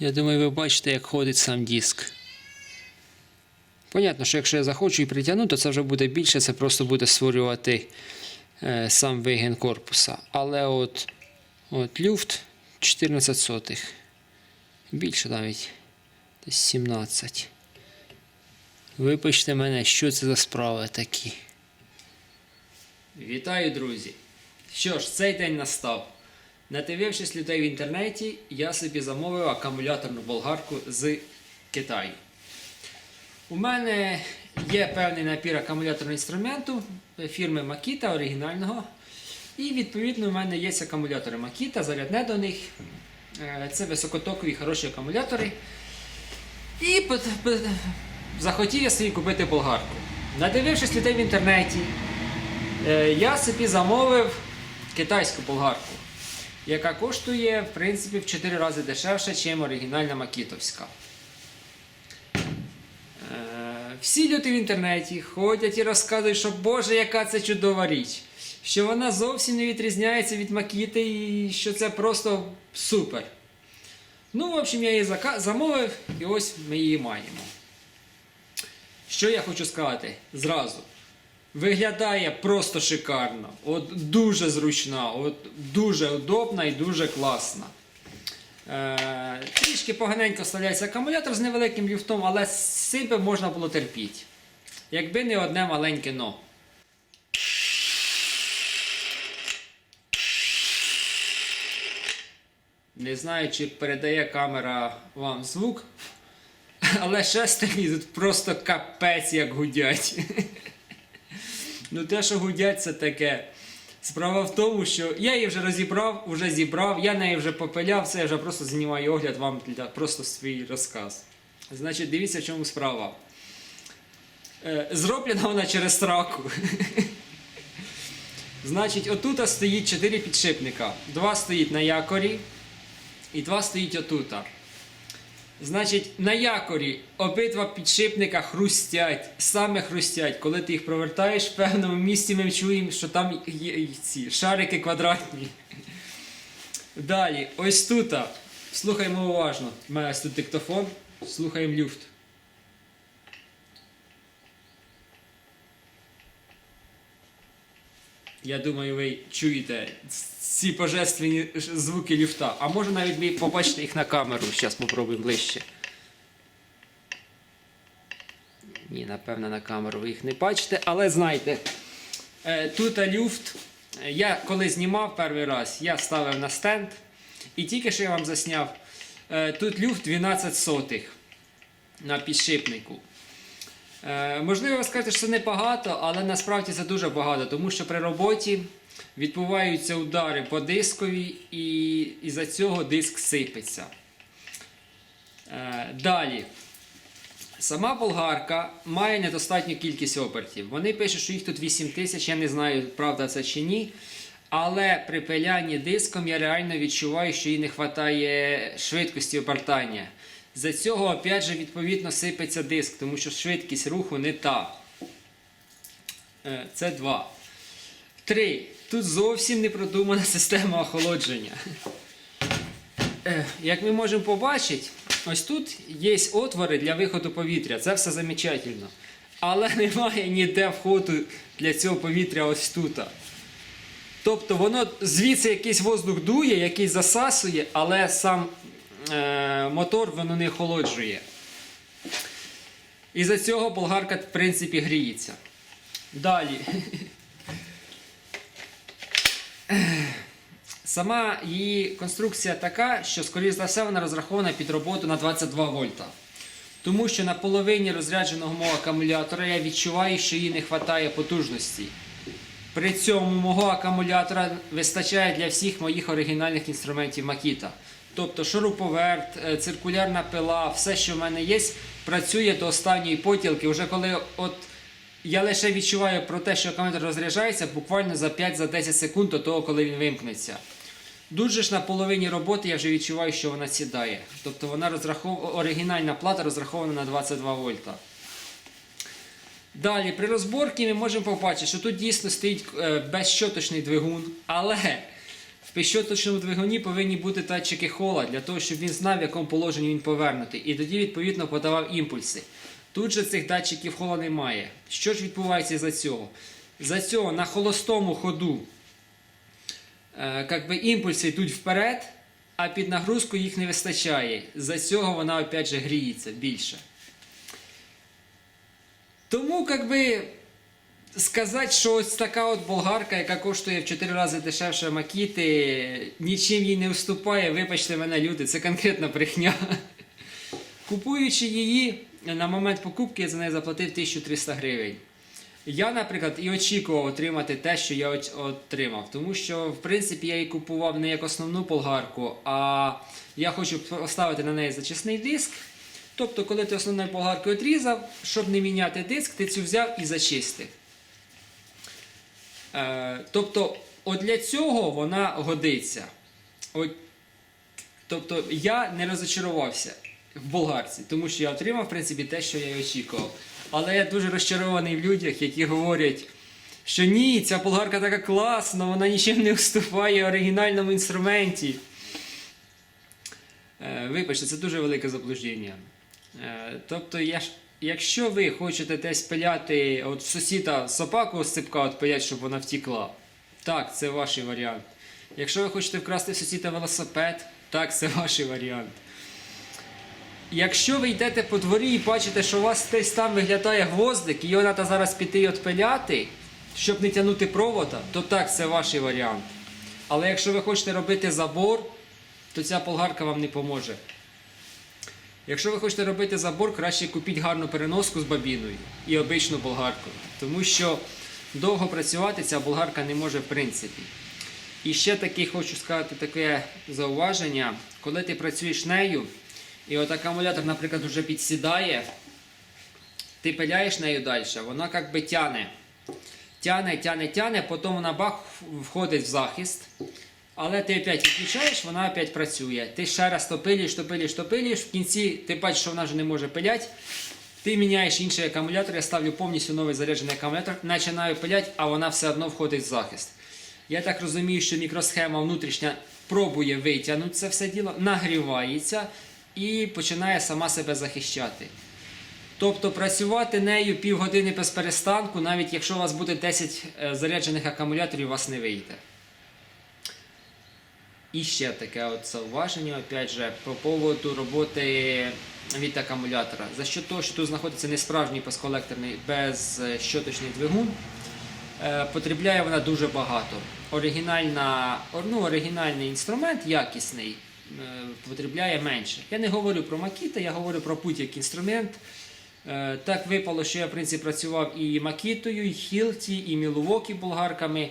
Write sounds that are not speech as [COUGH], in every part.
Я думаю, ви бачите, як ходить сам диск. Понятно, що якщо я захочу і притягну, то це вже буде більше, це просто буде створювати е, сам вигін корпуса. Але от, от люфт 14 сотих. Більше навіть десь 17. Вибачте мене, що це за справи такі. Вітаю, друзі! Що ж, цей день настав. Надивившись людей в інтернеті, я собі замовив акумуляторну болгарку з Китаю. У мене є певний напір акумуляторного інструменту фірми Makita оригінального. І відповідно у мене є акумулятори Makita, зарядне до них. Е, Це високотокові хороші акумулятори. І захотів я собі купити болгарку. Надивившись людей в інтернеті, е, я собі замовив китайську болгарку, яка коштує в принципі в 4 рази дешевше, ніж оригінальна макітовська. Е, Всі люди в інтернеті ходять і розказують, що Боже, яка це чудова річ, що вона зовсім не відрізняється від макіти і що це просто супер. Ну, в общем, я її замовив і ось ми її маємо. Що я хочу сказати зразу. Виглядає просто шикарно, от дуже зручна, от дуже удобна і дуже класна. Е, трішки поганенько вставляється акумулятор з невеликим люфтом, але би можна було терпіти. Якби не одне маленьке но. Не знаю, чи передає камера вам звук, але шестерні тут просто капець як гудять. Ну, те, що гудять, це таке. Справа в тому, що я її вже розібрав, вже зібрав, я неї вже попиляв, все, я вже просто знімаю огляд вам для просто свій розказ. Значить, дивіться, в чому справа. Е, зроблена вона через сраку. [LAUGHS] Значить, отут стоїть 4 підшипника. Два стоїть на якорі і два стоїть отута. Значить, на якорі обидва підшипника хрустять, саме хрустять. Коли ти їх провертаєш, в певному місці ми чуємо, що там є ці шарики квадратні. Далі, ось тут. Слухаємо уважно. У мене тут диктофон. Слухаємо люфт. Я думаю, ви чуєте ці божественні звуки люфта. А може навіть ви побачите їх на камеру. Зараз попробуємо ближче. Ні, напевно, на камеру ви їх не бачите, але знайте, е, тут люфт. Я коли знімав перший раз, я ставив на стенд. І тільки що я вам засняв, е, тут люфт 12 сотих на підшипнику. Е, можливо, ви скажете, що це небагато, але насправді це дуже багато, тому що при роботі відбуваються удари по дискові, і із-за цього диск сипеться. Е, далі. Сама болгарка має недостатню кількість обертів. Вони пишуть, що їх тут 8 тисяч, я не знаю, правда це чи ні. Але при пилянні диском я реально відчуваю, що їй не вистачає швидкості обертання. За цього, опять же, відповідно, сипеться диск, тому що швидкість руху не та. Е, Це два. Три. Тут зовсім не продумана [LAUGHS] система охолодження. Е, Як ми можемо побачити, ось тут є отвори для виходу повітря. Це все замечательно. Але [LAUGHS] немає ніде входу для цього повітря ось тут. Тобто воно звідси якийсь воздух дує, який засасує, але сам мотор воно не охолоджує. І за цього болгарка, в принципі, гріється. Далі. Сама її конструкція така, що, скоріш за все, вона розрахована під роботу на 22 вольта. Тому що на половині розрядженого мого акумулятора я відчуваю, що їй не вистачає потужності. При цьому мого акумулятора вистачає для всіх моїх оригінальних інструментів Makita. Тобто шуруповерт, е, циркулярна пила, все, що в мене є, працює до останньої потілки. Вже коли от я лише відчуваю про те, що акумулятор розряджається буквально за 5-10 секунд до того, коли він вимкнеться. Дуже ж на половині роботи я вже відчуваю, що вона сідає. Тобто вона розрахов... оригінальна плата розрахована на 22 вольта. Далі, при розборці ми можемо побачити, що тут дійсно стоїть е, безщоточний двигун, але пищоточному двигуні повинні бути датчики хола для того, щоб він знав, в якому положенні він повернутий, і тоді відповідно подавав імпульси. Тут же цих датчиків хола немає. Що ж відбувається за цього? За цього на холостому ходу е, би, імпульси йдуть вперед, а під нагрузку їх не вистачає. За цього вона опять же гріється більше. Тому, как би, сказати, що ось така от болгарка, яка коштує в 4 рази дешевше макіти, нічим їй не уступає, вибачте мене, люди, це конкретна брехня. Купуючи її, на момент покупки я за неї заплатив 1300 гривень. Я, наприклад, і очікував отримати те, що я отримав. Тому що, в принципі, я її купував не як основну болгарку, а я хочу поставити на неї зачисний диск. Тобто, коли ти основною болгаркою відрізав, щоб не міняти диск, ти цю взяв і зачистив. Е, тобто, от для цього вона годиться. От, тобто, я не розочарувався в болгарці, тому що я отримав, в принципі, те, що я й очікував. Але я дуже розчарований в людях, які говорять, що ні, ця болгарка така класна, вона нічим не вступає оригінальному інструменті. Е, Вибачте, це дуже велике заблуждення. Е, Тобто, я ж- якщо ви хочете десь пиляти, от сусіда собаку з ципка щоб вона втікла, так, це ваш варіант. Якщо ви хочете вкрасти сусіда велосипед, так, це ваш варіант. Якщо ви йдете по дворі і бачите, що у вас десь там виглядає гвоздик, і його треба зараз піти і отпиляти, щоб не тягнути провода, то так, це ваш варіант. Але якщо ви хочете робити забор, то ця болгарка вам не поможе. Якщо ви хочете робити забор, краще купіть гарну переноску з бабіною і обичну болгарку. Тому що довго працювати ця болгарка не може в принципі. І ще таке хочу сказати таке зауваження, коли ти працюєш нею, і от акумулятор, наприклад, вже підсідає, ти пиляєш нею далі, вона як би тяне. Тяне, тяне, тяне, потім вона бах входить в захист. Але ти опять відключаєш, вона опять працює. Ти ще раз топилюєш, топилюєш, топилюєш. В кінці ти бачиш, що вона вже не може пиляти. Ти міняєш інший акумулятор, я ставлю повністю новий заряджений акумулятор, починаю пиляти, а вона все одно входить в захист. Я так розумію, що мікросхема внутрішня пробує витягнути це все діло, нагрівається і починає сама себе захищати. Тобто працювати нею півгодини без перестанку, навіть якщо у вас буде 10 е, заряджених акумуляторів, у вас не вийде. І ще таке от зауваження, опять же, по поводу роботи від акумулятора. За що того, що тут знаходиться несправжній пасколекторний безщоточний двигун, е, потребляє вона дуже багато. Оригінальна, ну, оригінальний інструмент, якісний, е, потребляє менше. Я не говорю про Макіта, я говорю про будь-який інструмент. Е, Так випало, що я в принципі працював і Макітою, і Хілті, і Мілуокі болгарками,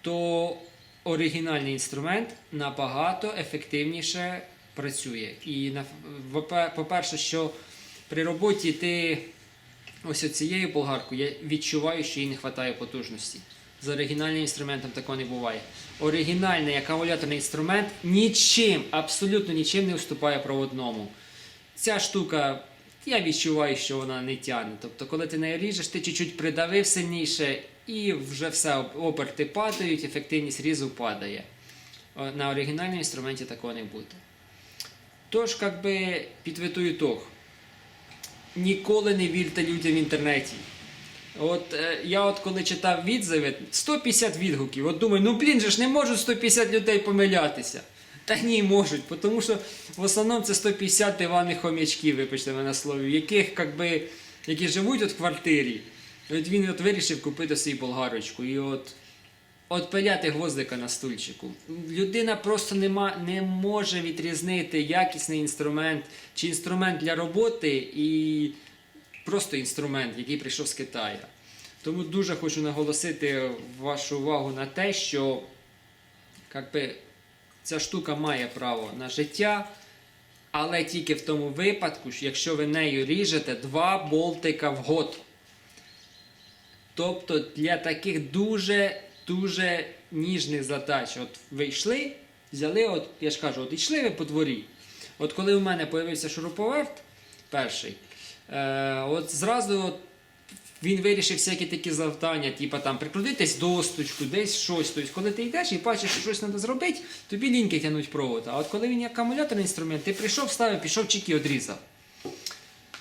то оригінальний інструмент набагато ефективніше працює. І по-перше, що при роботі ти ось цією болгаркою я відчуваю, що їй не вистачає потужності. З оригінальним інструментом такого не буває. Оригінальний акумуляторний інструмент нічим, абсолютно нічим не уступає проводному. Ця штука, я відчуваю, що вона не тягне. Тобто, коли ти нею ріжеш, ти чуть-чуть придавив сильніше і вже все, оберти падають, ефективність різу падає. На оригінальному інструменті такого не буде. Тож, як би підведу ітог. Ніколи не вірте людям в інтернеті. От е, я от коли читав відзиви, 150 відгуків. От думаю, ну блін же ж не можуть 150 людей помилятися. Та ні, можуть, тому що в основному це 150 диваних хомячків, вибачте мене слові, яких, как би, які живуть от в квартирі. От він от вирішив купити собі болгарочку. І от, от пиляти гвоздика на стульчику. Людина просто нема, не може відрізнити якісний інструмент чи інструмент для роботи і просто інструмент, який прийшов з Китаю. Тому дуже хочу наголосити вашу увагу на те, що би, ця штука має право на життя, але тільки в тому випадку, що якщо ви нею ріжете два болтика в год. Тобто для таких дуже дуже ніжних задач. От ви йшли, взяли, от я ж кажу, от йшли ви по дворі. От коли у мене з'явився шуруповерт перший, е, от зразу от він вирішив всякі такі завдання, типу там прикрутитись досточку, десь щось. Тобто, коли ти йдеш і бачиш, що щось треба зробити, тобі ліньки тягнуть провод. А от коли він є акумуляторний інструмент, ти прийшов, ставив, пішов, чики одрізав.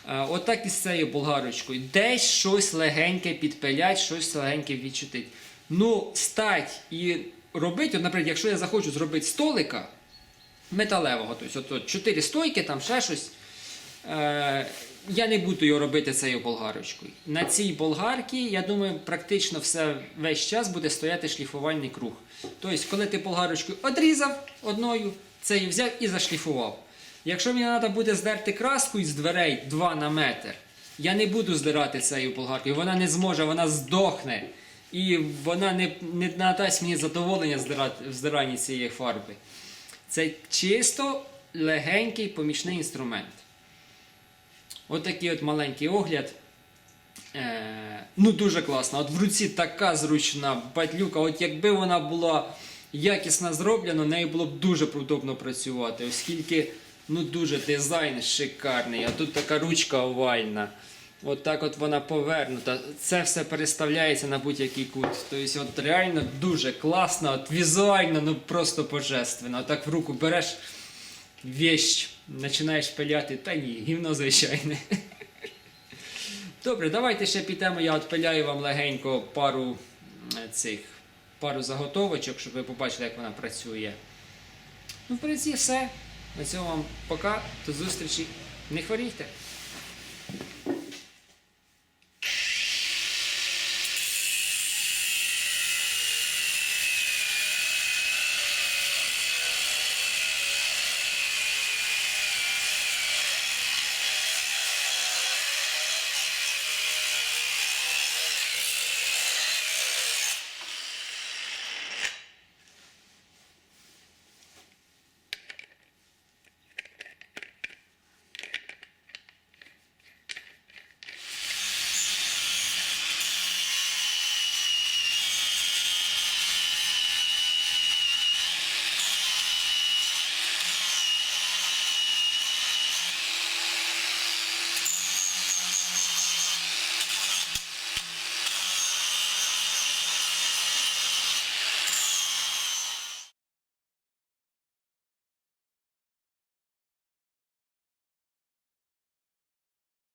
Е, Отак і з цією болгарочкою. Десь щось легеньке підпилять, щось легеньке відчутить. Ну, стать і робити, от, наприклад, якщо я захочу зробити столика металевого, тобто от, от, 4 стойки, там ще щось. Е, я не буду його робити цією болгарочкою. На цій болгарці, я думаю, практично все весь час буде стояти шліфувальний круг. Тобто, коли ти болгарочкою одрізав одною, цей взяв і зашліфував. Якщо мені треба буде здерти краску із дверей 2 на метр, я не буду здирати цією болгаркою, вона не зможе, вона здохне. І вона не, не надасть мені задоволення здирати, в здиранні цієї фарби. Це чисто легенький помічний інструмент. Отакий от маленький огляд. Е, ну дуже класно. От в руці така зручна батлюка. От якби вона була якісно зроблена, нею було б дуже удобно працювати, оскільки ну дуже дизайн шикарний, а тут така ручка овальна. От так от вона повернута. Це все переставляється на будь-який кут. Тобто, от реально дуже класно, от візуально, ну просто божественно. Отак в руку береш вещь, починаєш пиляти, та ні, гівно звичайне. Добре, давайте ще підемо. Я отпиляю вам легенько пару е, цих пару заготовочок, щоб ви побачили, як вона працює. Ну, в принципі, все. На цьому вам пока. До зустрічі. Не хворійте.